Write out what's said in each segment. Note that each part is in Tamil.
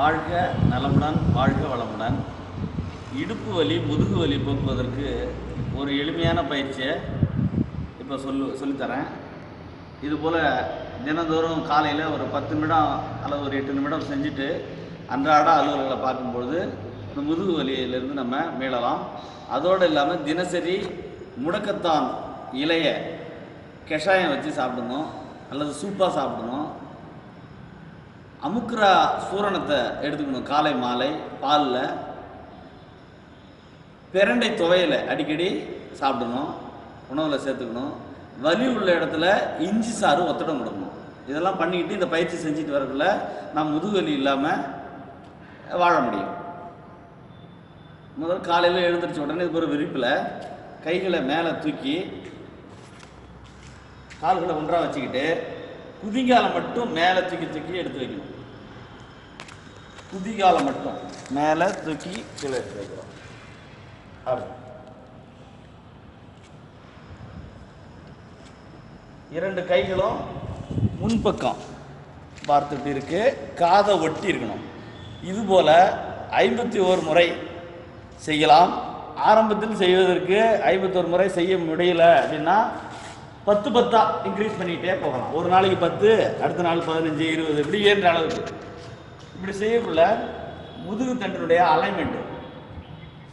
வாழ்க நலமுடன் வாழ்க வளமுடன். இடுப்பு வலி முதுகு வலி போக்குவதற்கு ஒரு எளிமையான பயிற்சியை இப்போ சொல்லு சொல்லித்தரேன். இதுபோல் தினந்தோறும் காலையில் ஒரு பத்து நிமிடம் அல்லது ஒரு எட்டு நிமிடம் செஞ்சுட்டு அன்றாட அலுவலர்களை பார்க்கும்பொழுது இந்த முதுகு வலியிலிருந்து நம்ம மீளலாம். அதோடு இல்லாமல் தினசரி முடக்கத்தான் இலைய கஷாயம் வச்சு சாப்பிடணும் அல்லது சூப்பாக சாப்பிடணும். அமுக்ரா சூரணத்தை எடுத்துக்கணும். காலை மாலை பாலில். பிரண்டை துவையில் அடிக்கடி சாப்பிடணும். உணவில் சேர்த்துக்கணும். வலி உள்ள இடத்துல இஞ்சி சாறு ஒத்தடம் கொடுக்கணும். இதெல்லாம் பண்ணிக்கிட்டு இந்த பயிற்சி செஞ்சுட்டு வரக்குள்ள நாம் முதுகலி இல்லாமல் வாழ முடியும். முதல் காலையில் எழுந்திரிச்ச உடனே இது ஒரு விரிப்பில் கைகளை மேலே தூக்கி கால்களை ஒன்றாக வச்சுக்கிட்டு குதிங்காலம் மட்டும் மேலே தூக்கி தூக்கி எடுத்து வைக்கணும். குதிகாலை மட்டும். மேலே தூக்கி கீழே எடுத்து வைக்கிறோம் அப்படி இரண்டு கைகளும் முன்பக்கம் பார்த்துட்டு இருக்கு? காதை ஒட்டி இருக்கணும். இதுபோல் ஐம்பத்தி ஓரு முறை செய்யலாம். ஆரம்பத்தில் செய்வதற்கு ஐம்பத்தோரு முறை செய்ய முடியல அப்படின்னா பத்து பத்தா இன்க்ரீஸ் பண்ணிகிட்டே போகலாம். ஒரு நாளைக்கு பத்து அடுத்த நாள் பதினஞ்சு இருபது இப்படி ஏன்ற அளவுக்கு. இப்படி செய்யக்குள்ள முதுகு தண்டினுடைய அலைன்மெண்ட்டு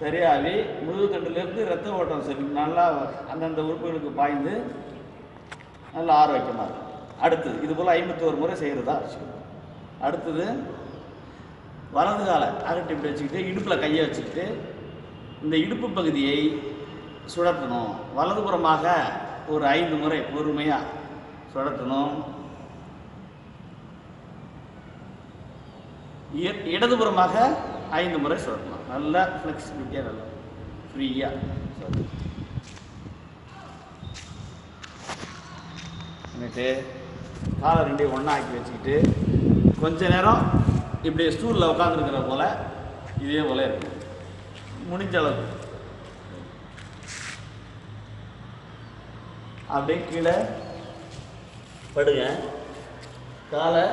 சரியாகி முதுகு தண்டுலேருந்து ரத்த ஓட்டம் சரி நல்லா அந்தந்த உறுப்புகளுக்கு பாய்ந்து நல்லா ஆரோக்கியமாக இருக்கும். அடுத்தது இது போல் ஐம்பத்தோரு முறை செய்கிறதா அடுத்தது வலது காலை அகட்டி இப்படி வச்சுக்கிட்டு இடுப்பில் கையை வச்சுக்கிட்டு இந்த இடுப்பு பகுதியை சுழற்றணும். வலதுபுறமாக ஒரு ஐந்து முறை பொறுமையாக சுழற்றணும். இடதுபுறமாக ஐந்து முறை சுழற்றணும் நல்லா ஃப்ளெக்சிபிலிட்டியாக நல்லா ஃப்ரீயாக சுழற்றணும் பண்ணிட்டு காலை ரெண்டையும் ஒன்றா ஆக்கி வச்சுக்கிட்டு கொஞ்ச நேரம் இப்படி ஸ்டூலில் உட்காந்துருக்கிற போல் இதே போல இருக்கும். முடிஞ்ச அளவுக்கு. அப்படியே கீழே படுங்க. காலை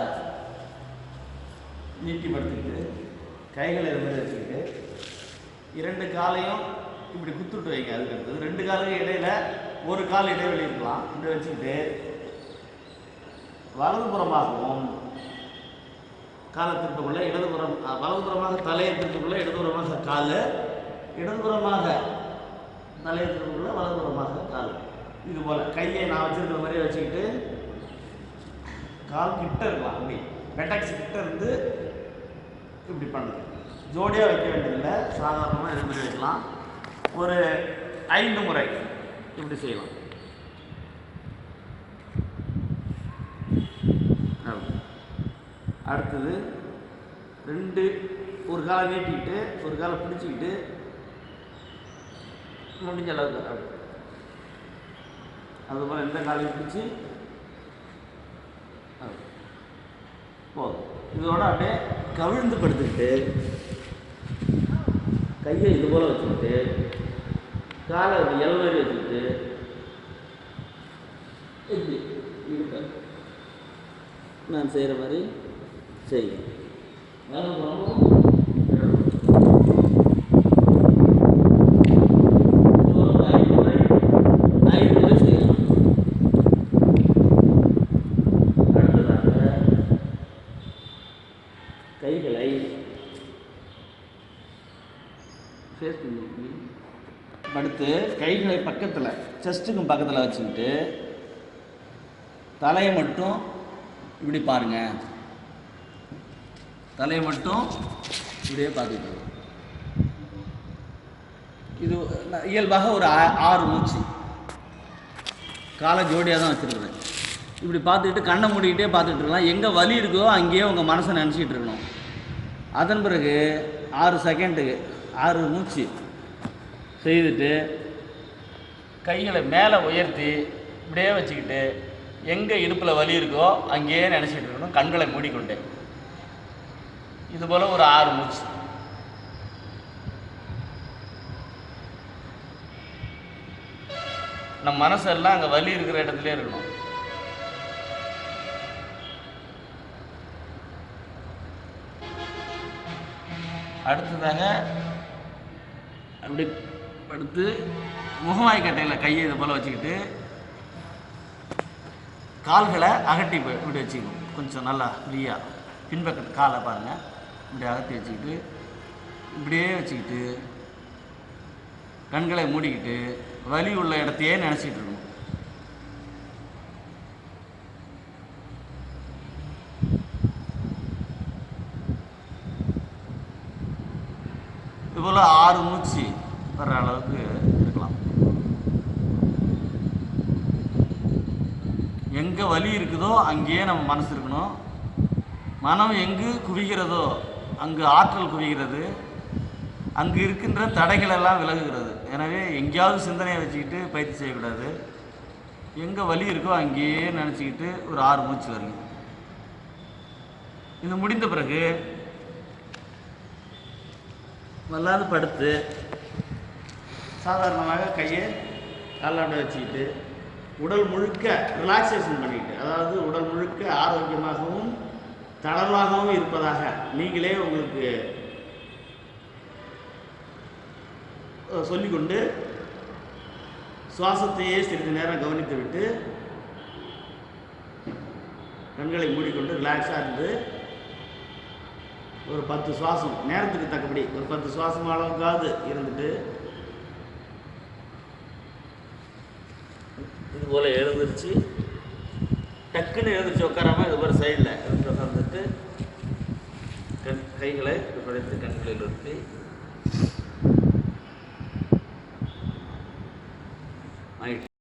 நீட்டி படுத்துக்கிட்டு கைகளை இருந்து வச்சுக்கிட்டு இரண்டு காலையும் இப்படி குத்துட்டு வைங்க அதுக்கு ரெண்டு காலையும் இடையில ஒரு கால் இடைவெளி இருக்கலாம். இப்படி வச்சுக்கிட்டு வலதுபுறமாகவும் காலை திருப்பக்குள்ள இடதுபுறம் வலதுபுறமாக தலையை திருப்பக்குள்ள இடதுபுறமாக கால் இடதுபுறமாக தலையை திருப்பக்குள்ள வலதுபுறமாக கால். இது போல் கையை நான் வச்சுருக்கிற மாதிரியே வச்சுக்கிட்டு கால் கிட்ட இருக்கலாம். அப்படி. பெட்டக்ஸ் கிட்ட இருந்து இப்படி பண்ணுது. ஜோடியாக வைக்க வேண்டியதில்லை சாதாரணமாக இது மாதிரி வைக்கலாம். ஒரு ஐந்து முறை இப்படி செய்யலாம். அடுத்தது ரெண்டு ஒரு காலை நீட்டிக்கிட்டு ஒரு காலை பிடிச்சிக்கிட்டு முடிஞ்ச அளவுக்கு அப்படி. அதுபோல் எந்த காலையும் பிடிச்சி போதும். இதோட அப்படியே கவிழ்ந்து படுத்துக்கிட்டு கையை இது போல் வச்சுக்கிட்டு காலை இப்படி எல் மாதிரி வச்சுக்கிட்டு இப்படி நான் செய்கிற மாதிரி செய்யுங்க வலது புறமும் இடது புறமும். இது ஒரு ஐந்து முறை ஐந்து முறை செய்யலாம் அடுத்ததாக கைகளை ஃபேஸ் பண்ணி படுத்து கைகளை பக்கத்தில் செஸ்ட்டுக்கும் பக்கத்தில் வச்சுக்கிட்டு தலையை மட்டும் இப்படி பாருங்க. தலையை மட்டும் இப்படியே பார்த்துட்டு இது இயல்பாக ஒரு ஆ- ஆறு மூச்சு. காலை ஜோடியாக தான் வச்சுருக்குறேன். இப்படி பார்த்துக்கிட்டு கண்ணை மூடிக்கிட்டே பார்த்துட்டு இருக்கலாம். எங்கே வலி இருக்கோ அங்கேயே உங்கள் மனசை நினச்சிக்கிட்டு இருக்கணும். அதன் பிறகு ஆறு செகண்டுக்கு ஆறு மூச்சு. செய்துட்டு கைகளை மேலே உயர்த்தி இப்படியே வச்சுக்கிட்டு எங்கே இடுப்பில் வலி இருக்கோ அங்கேயே நினச்சிட்டு இருக்கணும் கண்களை மூடிக்கொண்டு. இது போல் ஒரு ஆறு மூச்சு. நம்ம மனசெல்லாம் அங்கே வலி இருக்கிற இடத்துல இருக்கணும். அடுத்ததாக அப்படி படுத்து முகவாய் கட்டையில் கையை இது போல் வச்சுக்கிட்டு கால்களை அகட்டி இப்ப- இப்படி வச்சுக்கணும். கொஞ்சம் நல்லா ஃப்ரீயாக பின்பக்கத்து காலை பாருங்கள் இப்படி அகட்டி வச்சுக்கிட்டு இப்படியே வச்சுக்கிட்டு கண்களை மூடிக்கிட்டு வலி உள்ள இடத்தையே நினச்சிட்டு இருக்கணும். இதுபோல் ஆறு மூச்சு வர்ற அளவு இருக்கலாம் எங்கே வலி இருக்குதோ அங்கேயே நம்ம மனசு இருக்கணும். மனம் எங்கு குவிகிறதோ அங்கு ஆற்றல் குவிகிறது. அங்கு இருக்கின்ற தடைகள் எல்லாம் விலகுகிறது. எனவே எங்கேயாவது சிந்தனையை வச்சுக்கிட்டு பயிற்சி செய்யக்கூடாது. எங்கே வலி இருக்கோ அங்கேயே நினச்சிக்கிட்டு ஒரு ஆறு மூச்சு வருங்க இது முடிந்த பிறகு வல்லாது படுத்து சாதாரணமாக கையை காலாண்ட வச்சுக்கிட்டு உடல் முழுக்க ரிலாக்ஸேஷன் பண்ணிக்கிட்டு அதாவது உடல் முழுக்க ஆரோக்கியமாகவும் தளர்வாகவும் இருப்பதாக நீங்களே உங்களுக்கு சொல்லிக்கொண்டு சுவாசத்தையே சிறிது நேரம் கவனித்து விட்டு கண்களை மூடிக்கொண்டு ரிலாக்ஸாக இருந்து ஒரு பத்து சுவாசம் நேரத்துக்கு தக்கபடி ஒரு பத்து சுவாசம் அளவுக்காவது இருந்துட்டு போல் எழுந்திருச்சு. டக்குன்னு எழுந்திரிச்சு உட்காராம இது போல் சைடில் எழுந்து உட்காந்துட்டு கண் கைகளை படைத்து கண்களில் நிறுத்தி